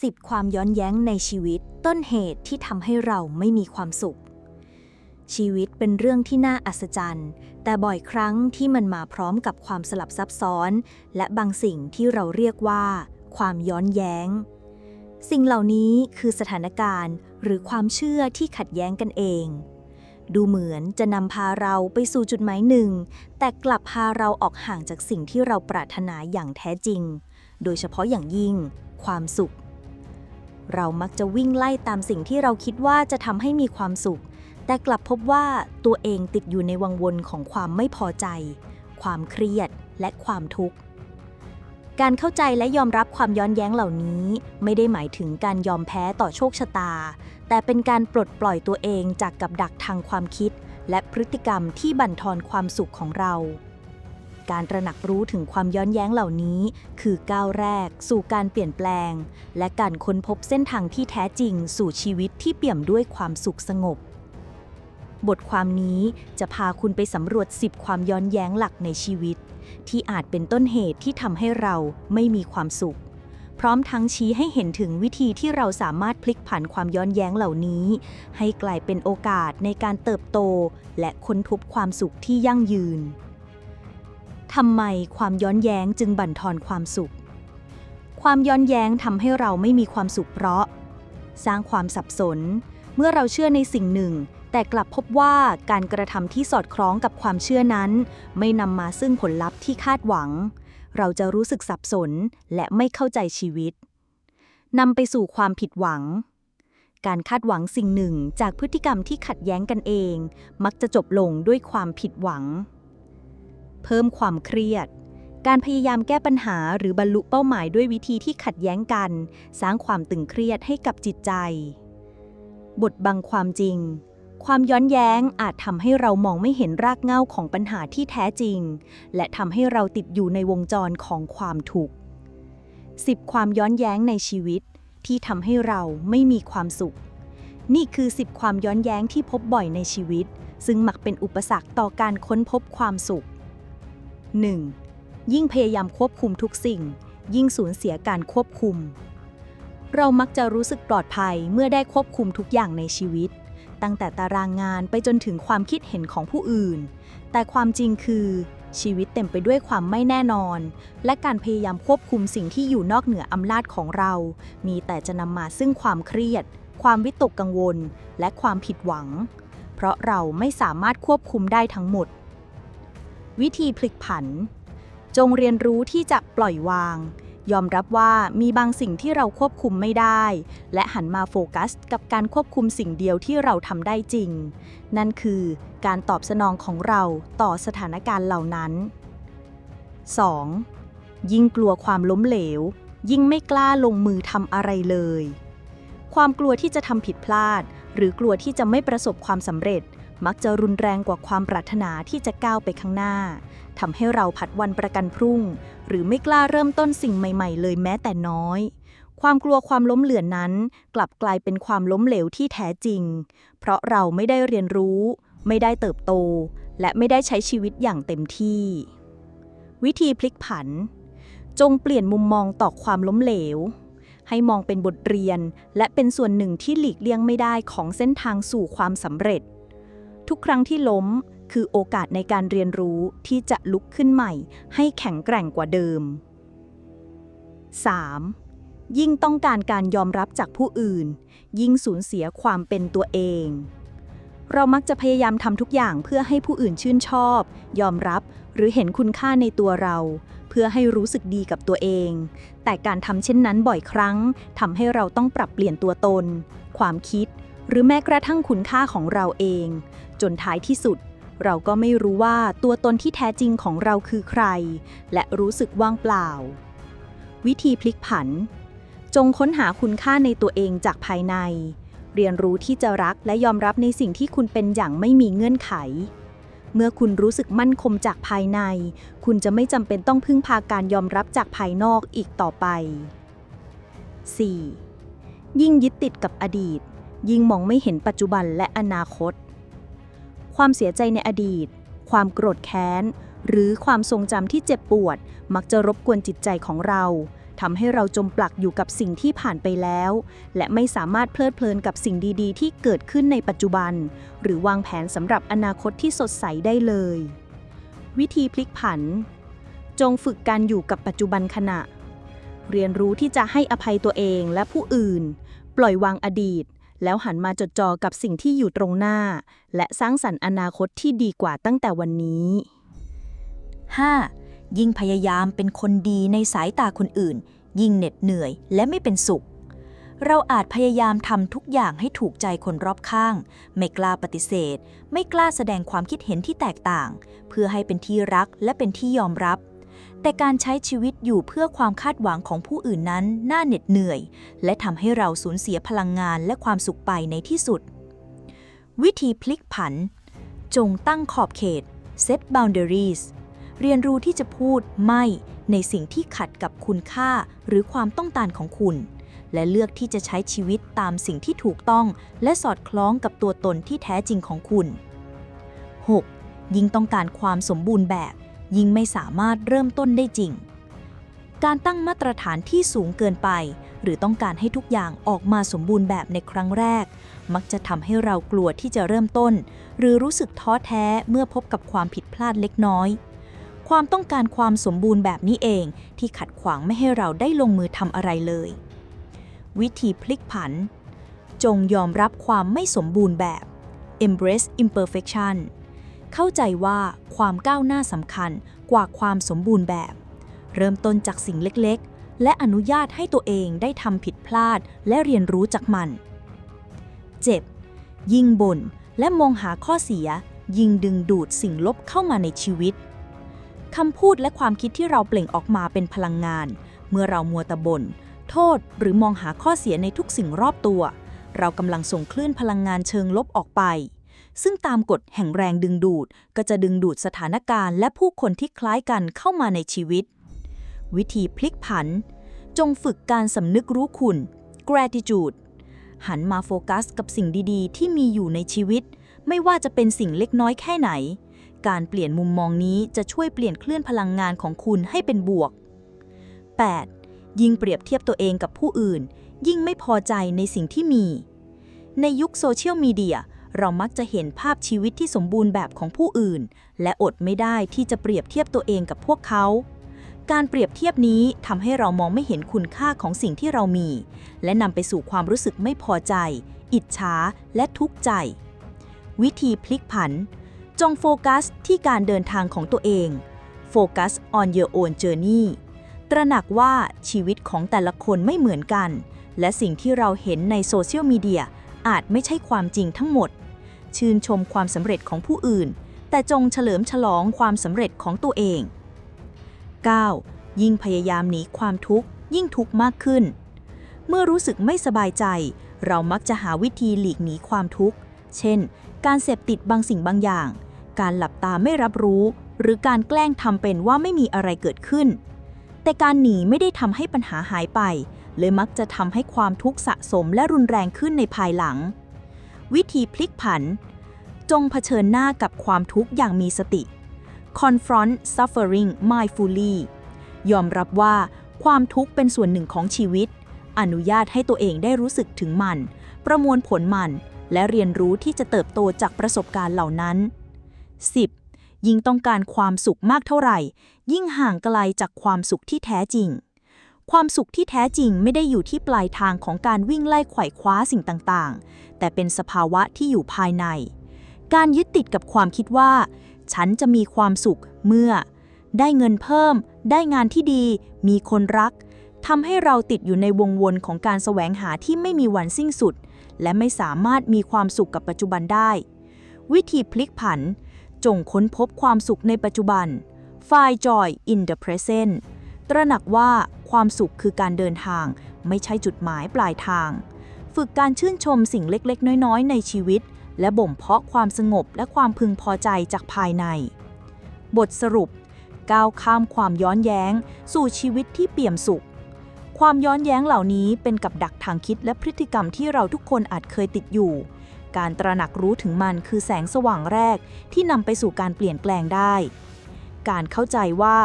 10 ความย้อนแย้งในชีวิต ต้นเหตุที่ทำให้เราไม่มีความสุข ชีวิตเป็นเรื่องที่น่าอัศจรรย์ แต่บ่อยครั้งที่มันมาพร้อมกับความสลับซับซ้อน และบางสิ่งที่เราเรียกว่า ความย้อนแย้ง สิ่งเหล่านี้คือสถานการณ์ หรือความเชื่อที่ขัดแย้งกันเอง ดูเหมือนจะนำพาเราไปสู่จุดหมายหนึ่ง แต่กลับพาเราออกห่างจากสิ่งที่เราปรารถนาอย่างแท้จริง โดยเฉพาะอย่างยิ่ง ความสุข เรามักจะวิ่งไล่ตามสิ่งที่เราคิดว่าจะทำให้มีความสุข แต่กลับพบว่าตัวเองติดอยู่ในวังวนของความไม่พอใจ ความเครียดและความทุกข์ การเข้าใจและยอมรับความย้อนแย้งเหล่านี้ ไม่ได้หมายถึงการยอมแพ้ต่อโชคชะตา แต่เป็นการปลดปล่อยตัวเองจากกับดักทางความคิด และพฤติกรรมที่บั่นทอนความสุขของเรา การตระหนักรู้ถึงความย้อนแย้งเหล่านี้ คือก้าวแรก สู่การเปลี่ยนแปลง และการค้นพบเส้นทางที่แท้จริง สู่ชีวิตที่เปี่ยมด้วยความสุขสงบ บทความนี้จะพาคุณไปสำรวจ 10 ความย้อนแย้งหลักในชีวิต ที่อาจเป็นต้นเหตุที่ทำให้เราไม่มีความสุข พร้อมทั้งชี้ให้เห็นถึงวิธีที่เราสามารถพลิกผันความย้อนแย้งเหล่านี้ ให้กลายเป็นโอกาสในการเติบโต และค้นพบความสุขที่ยั่งยืน ทำไมความย้อนแย้งจึงบั่นทอนความสุข ความย้อนแย้งทำให้เราไม่มีความสุขเพราะ สร้างความสับสน เมื่อเราเชื่อในสิ่งหนึ่ง แต่กลับพบว่าการกระทำที่สอดคล้องกับความเชื่อนั้น ไม่นำมาซึ่งผลลัพธ์ที่คาดหวัง เราจะรู้สึกสับสนและไม่เข้าใจชีวิตนำไปสู่ความผิดหวัง การคาดหวังสิ่งหนึ่งจากพฤติกรรมที่ขัดแย้งกันเอง มักจะจบลงด้วยความผิดหวัง เพิ่มความเครียด การพยายามแก้ปัญหาหรือบรรลุเป้าหมายด้วยวิธีที่ขัดแย้งกัน สร้างความตึงเครียดให้กับจิตใจ บทบังความจริง ความย้อนแย้งอาจทำให้เรามองไม่เห็นรากเหง้าของปัญหาที่แท้จริง และทำให้เราติดอยู่ในวงจรของความทุกข์10ความย้อนแย้งในชีวิตที่ทำให้เราไม่มีความสุข นี่คือ10ความย้อนแย้งที่พบบ่อยในชีวิต ซึ่งมักเป็นอุปสรรคต่อการค้นพบความสุข 1. ยิ่งพยายามควบคุมทุกสิ่ง ยิ่งสูญเสียการควบคุม เรามักจะรู้สึกปลอดภัยเมื่อได้ควบคุมทุกอย่างในชีวิต ตั้งแต่ตารางงานไปจนถึงความคิดเห็นของผู้อื่น แต่ความจริงคือ ชีวิตเต็มไปด้วยความไม่แน่นอน และการพยายามควบคุมสิ่งที่อยู่นอกเหนืออำนาจของเรา มีแต่จะนำมาซึ่งความเครียด ความวิตกกังวล และความผิดหวัง เพราะเราไม่สามารถควบคุมได้ทั้งหมด วิธีพลิกผัน จงเรียนรู้ที่จะปล่อยวาง ยอมรับว่ามีบางสิ่งที่เราควบคุมไม่ได้ และหันมาโฟกัสกับการควบคุมสิ่งเดียวที่เราทำได้จริง นั่นคือการตอบสนองของเราต่อสถานการณ์เหล่านั้น 2. ยิ่งกลัวความล้มเหลว ยิ่งไม่กล้าลงมือทำอะไรเลย ความกลัวที่จะทำผิดพลาด หรือกลัวที่จะไม่ประสบความสำเร็จ มักจะรุนแรงกว่าความปรารถนาที่จะก้าวไปข้างหน้าทำให้เราผัดวันประกันพรุ่ง หรือไม่กล้าเริ่มต้นสิ่งใหม่ ๆ เลยแม้แต่น้อย ความกลัวความล้มเหลือนั้น กลับกลายเป็นความล้มเหลวที่แท้จริง เพราะเราไม่ได้เรียนรู้ ไม่ได้เติบโต และไม่ได้ใช้ชีวิตอย่างเต็มที่ วิธีพลิกผัน จงเปลี่ยนมุมมองต่อความล้มเหลว ให้มองเป็นบทเรียน และเป็นส่วนหนึ่งที่หลีกเลี่ยงไม่ได้ของเส้นทางสู่ความสำเร็จ ทุกครั้งที่ล้ม คือโอกาสในการเรียนรู้ที่จะลุกขึ้นใหม่ ให้แข็งแกร่งกว่าเดิม 3. ยิ่งต้องการการยอมรับจากผู้อื่น ยิ่งสูญเสียความเป็นตัวเอง เรามักจะพยายามทำทุกอย่างเพื่อให้ผู้อื่นชื่นชอบ ยอมรับหรือเห็นคุณค่าในตัวเรา เพื่อให้รู้สึกดีกับตัวเอง แต่การทำเช่นนั้นบ่อยครั้งทำให้เราต้องปรับเปลี่ยนตัวตน ความคิด หรือแม้กระทั่งคุณค่าของเราเอง จนท้ายที่สุด เราก็ไม่รู้ว่าตัวตนที่แท้จริงของเราคือใคร และรู้สึกว่างเปล่า วิธีพลิกผัน จงค้นหาคุณค่าในตัวเองจากภายใน เรียนรู้ที่จะรักและยอมรับในสิ่งที่คุณเป็นอย่างไม่มีเงื่อนไข เมื่อคุณรู้สึกมั่นคงจากภายใน คุณจะไม่จำเป็นต้องพึ่งพาการยอมรับจากภายนอกอีกต่อไป 4. ยิ่งยึดติดกับอดีต ยิ่งมองไม่เห็นปัจจุบันและอนาคต ความเสียใจในอดีต ความโกรธแค้น หรือความทรงจำที่เจ็บปวด มักจะรบกวนจิตใจของเราทำให้เราจมปลักอยู่กับสิ่งที่ผ่านไปแล้ว และไม่สามารถเพลิดเพลินกับสิ่งดีๆ ที่เกิดขึ้นในปัจจุบัน หรือวางแผนสำหรับอนาคตที่สดใสได้เลย วิธีพลิกผัน จงฝึกการอยู่กับปัจจุบันขณะ เรียนรู้ที่จะให้อภัยตัวเองและผู้อื่น ปล่อยวางอดีต แล้วหันมาจดจ่อกับสิ่งที่อยู่ตรงหน้า และสร้างสรรค์อนาคตที่ดีกว่าตั้งแต่วันนี้ 5. ยิ่งพยายามเป็นคนดีในสายตาคนอื่น ยิ่งเหน็ดเหนื่อยและไม่เป็นสุข เราอาจพยายามทำทุกอย่างให้ถูกใจคนรอบข้าง ไม่กล้าปฏิเสธ ไม่กล้าแสดงความคิดเห็นที่แตกต่าง เพื่อให้เป็นที่รักและเป็นที่ยอมรับ แต่การใช้ชีวิตอยู่เพื่อความคาดหวังของผู้อื่นนั้นน่าเหน็ดเหนื่อย และทำให้เราสูญเสียพลังงานและความสุขไปในที่สุด วิธีพลิกผัน จงตั้งขอบเขต set boundaries เรียนรู้ที่จะพูดไม่ในสิ่งที่ขัดกับคุณค่าหรือความต้องการของคุณ และเลือกที่จะใช้ชีวิตตามสิ่งที่ถูกต้อง และสอดคล้องกับตัวตนที่แท้จริงของคุณ 6. ยิ่งต้องการความสมบูรณ์แบบ ยิ่งไม่สามารถเริ่มต้นได้จริง การตั้งมาตรฐานที่สูงเกินไป หรือต้องการให้ทุกอย่างออกมาสมบูรณ์แบบในครั้งแรก มักจะทำให้เรากลัวที่จะเริ่มต้น หรือรู้สึกท้อแท้เมื่อพบกับความผิดพลาดเล็กน้อย ความต้องการความสมบูรณ์แบบนี้เองที่ขัดขวางไม่ให้เราได้ลงมือทำอะไรเลย วิธีพลิกผัน จงยอมรับความไม่สมบูรณ์แบบ embrace imperfection เข้าใจว่าความก้าวหน้าสำคัญกว่าความสมบูรณ์แบบ เริ่มต้นจากสิ่งเล็กๆ และอนุญาตให้ตัวเองได้ทำผิดพลาดและเรียนรู้จากมัน 7. ยิ่งบ่นและมองหาข้อเสีย ยิ่งดึงดูดสิ่งลบเข้ามาในชีวิตคำพูดและความคิดที่เราเปล่งออกมาเป็นพลังงาน เมื่อเรามัวต่บ่นโทษหรือมองหาข้อเสียในทุกสิ่งรอบตัว เรากำลังส่งคลื่นพลังงานเชิงลบออกไป ซึ่งตามกฎแห่งแรงดึงดูดก็จะดึงดูดสถานการณ์ และผู้คนที่คล้ายกันเข้ามาในชีวิต วิธีพลิกผัน จงฝึกการสำนึกรู้คุณ gratitude หันมาโฟกัสกับสิ่งดีๆ ที่มีอยู่ในชีวิต ไม่ว่าจะเป็นสิ่งเล็กน้อยแค่ไหน การเปลี่ยนมุมมองนี้จะช่วยเปลี่ยนคลื่นพลังงานของคุณให้เป็นบวก 8. ยิ่งเปรียบเทียบตัวเองกับผู้อื่น ยิ่งไม่พอใจในสิ่งที่มี ในยุคโซเชียลมีเดีย เรามักจะเห็นภาพชีวิตที่สมบูรณ์แบบของผู้อื่น และอดไม่ได้ที่จะเปรียบเทียบตัวเองกับพวกเขา การเปรียบเทียบนี้ทำให้เรามองไม่เห็นคุณค่าของสิ่งที่เรามี และนำไปสู่ความรู้สึกไม่พอใจ อิจฉาและทุกข์ใจ วิธีพลิกผัน จงโฟกัสที่การเดินทางของตัวเองโฟกัส on your own journey ตระหนักว่าชีวิตของแต่ละคนไม่เหมือนกัน และสิ่งที่เราเห็นในโซเชียลมีเดียอาจไม่ใช่ความจริงทั้งหมด ชื่นชมความสำเร็จของผู้อื่น แต่จงเฉลิมฉลองความสำเร็จของตัวเอง 9. ยิ่งพยายามหนีความทุกข์ ยิ่งทุกข์มากขึ้น เมื่อรู้สึกไม่สบายใจ เรามักจะหาวิธีหลีกหนีความทุกข์ เช่น การเสพติดบางสิ่งบางอย่าง การหลับตาไม่รับรู้ หรือการแกล้งทำเป็นว่าไม่มีอะไรเกิดขึ้น แต่การหนีไม่ได้ทำให้ปัญหาหายไป เลยมักจะทำให้ความทุกข์สะสมและรุนแรงขึ้นในภายหลัง วิธีพลิกผัน จงเผชิญหน้ากับความทุกข์อย่างมีสติ confront suffering mindfully ยอมรับว่าความทุกข์เป็นส่วนหนึ่งของชีวิต อนุญาตให้ตัวเองได้รู้สึกถึงมัน ประมวลผลมัน และเรียนรู้ที่จะเติบโตจากประสบการณ์เหล่านั้น 10. ยิ่งต้องการความสุขมากเท่าไหร่ ยิ่งห่างไกลจากความสุขที่แท้จริง ความสุขที่แท้จริงไม่ได้อยู่ที่ปลายทางของการวิ่งไล่ไขว่คว้าสิ่งต่างๆ แต่เป็นสภาวะที่อยู่ภายใน การยึดติดกับความคิดว่า ฉันจะมีความสุขเมื่อ ได้เงินเพิ่ม ได้งานที่ดี มีคนรักทำให้เราติดอยู่ในวงวนของการแสวงหาที่ไม่มีวันสิ้นสุด และไม่สามารถมีความสุขกับปัจจุบันได้ วิธีพลิกผัน จงค้นพบความสุขในปัจจุบัน Find joy in the present ตระหนักว่า ความสุขคือการเดินทาง ไม่ใช่จุดหมายปลายทาง ฝึกการชื่นชมสิ่งเล็กๆ น้อยๆ ในชีวิต และบ่มเพาะความสงบและความพึงพอใจจากภายใน บทสรุป ก้าวข้ามความย้อนแย้ง สู่ชีวิตที่เปี่ยมสุข ความย้อนแย้งเหล่านี้เป็นกับดักทางคิดและพฤติกรรมที่เราทุกคนอาจเคยติดอยู่ การตระหนักรู้ถึงมันคือแสงสว่างแรกที่นำไปสู่การเปลี่ยนแปลงได้ การเข้าใจว่า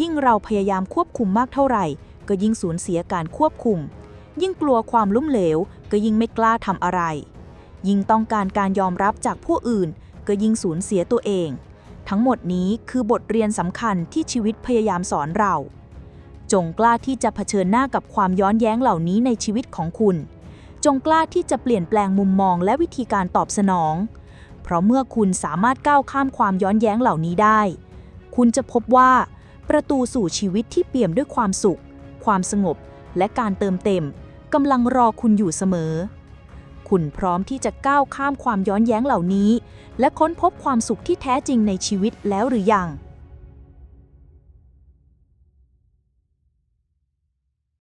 ยิ่งเราพยายามควบคุมมากเท่าไหร่ ก็ยิ่งสูญเสียการควบคุม ยิ่งกลัวความล้มเหลว ก็ยิ่งไม่กล้าทำอะไร ยิ่งต้องการการยอมรับจากผู้อื่น ก็ยิ่งสูญเสียตัวเอง ทั้งหมดนี้คือบทเรียนสำคัญที่ชีวิตพยายามสอนเรา จงกล้าที่จะเผชิญหน้ากับความย้อนแย้งเหล่านี้ในชีวิตของคุณ จงกล้าที่จะเปลี่ยนแปลงมุมมองและวิธีการตอบสนอง เพราะเมื่อคุณสามารถก้าวข้ามความย้อนแย้งเหล่านี้ได้ คุณจะพบว่าประตูสู่ชีวิตที่เปี่ยมด้วยความสุข ความสงบ และการเติมเต็มกำลังรอคุณอยู่เสมอ คุณพร้อมที่จะก้าวข้ามความย้อนแย้งเหล่านี้ และค้นพบความสุขที่แท้จริงในชีวิตแล้วหรือยัง